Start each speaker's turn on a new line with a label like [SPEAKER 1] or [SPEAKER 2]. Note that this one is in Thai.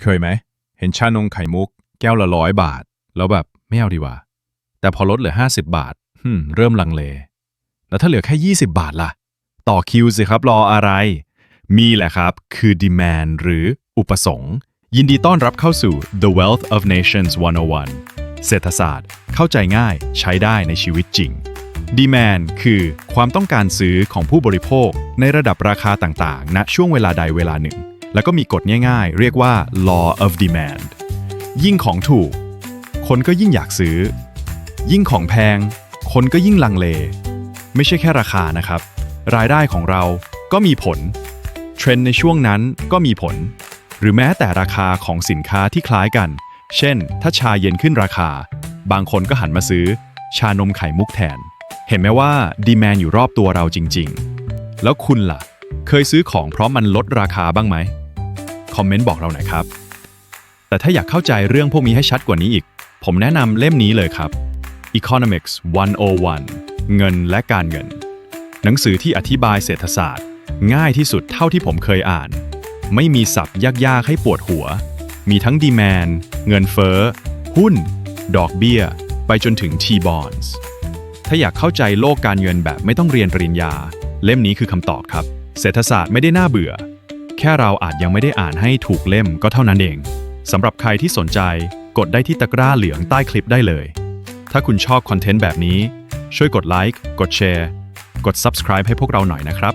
[SPEAKER 1] เคยไหม เห็นชานมไข่มุก แก้วละร้อยบาท แล้วแบบไม่เอาดีกว่า แต่พอลดเหลือ 50 บาทเริ่มลังเล แล้วถ้าเหลือแค่ 20 บาทล่ะ ต่อคิวสิครับรออะไร มีแหละครับคือ demand หรืออุปสงค์ ยินดีต้อนรับเข้าสู่ The Wealth of Nations 101 เศรษฐศาสตร์ เข้าใจง่ายใช้ได้ในชีวิตจริง Demand คือความต้องการซื้อของผู้บริโภคในระดับราคาต่างๆณช่วงเวลาใดเวลาหนึ่ง แล้วก็มีกฎง่ายๆ เรียกว่า law of demand ยิ่งของถูก คนก็ยิ่งอยากซื้อ ยิ่งของแพง คนก็ยิ่งลังเล ไม่ใช่แค่ราคานะครับ รายได้ของเราก็มีผล เทรนด์ในช่วงนั้นก็มีผล หรือแม้แต่ราคาของสินค้าที่คล้ายกัน เช่น ถ้าชาเย็นขึ้นราคา บางคนก็หันมาซื้อ ชานมไข่มุกแทน เห็นไหมว่าดีแมนอยู่รอบตัวเราจริง ๆ แล้วคุณล่ะ เคยซื้อของเพราะมันลดราคาบ้างไหม คอมเมนต์บอกเราหน่อยครับ แต่ถ้าอยากเข้าใจเรื่องพวกนี้ให้ชัดกว่านี้อีก ผมแนะนำเล่มนี้เลยครับ Economics 101 เงินและการเงิน หนังสือที่อธิบายเศรษฐศาสตร์ ง่ายที่สุดเท่าที่ผมเคยอ่าน ไม่มีศัพท์ยากๆให้ปวดหัว มีทั้งดีแมนเงินเฟ้อ หุ้น ดอกเบี้ย ไปจนถึง T-bonds ถ้าอยากเข้าใจโลกการเงินแบบไม่ต้องเรียนปริญญา เล่มนี้คือคำตอบครับ เศรษฐศาสตร์ไม่ได้น่าเบื่อ แค่เราอาจยังไม่ได้อ่านให้ถูกเล่มก็เท่านั้นเองสำหรับใครที่สนใจกดได้ที่ตะกร้าเหลืองใต้คลิปได้เลย ถ้าคุณชอบคอนเทนต์แบบนี้ ช่วยกดไลค์กดแชร์กด subscribe ให้พวกเราหน่อยนะครับ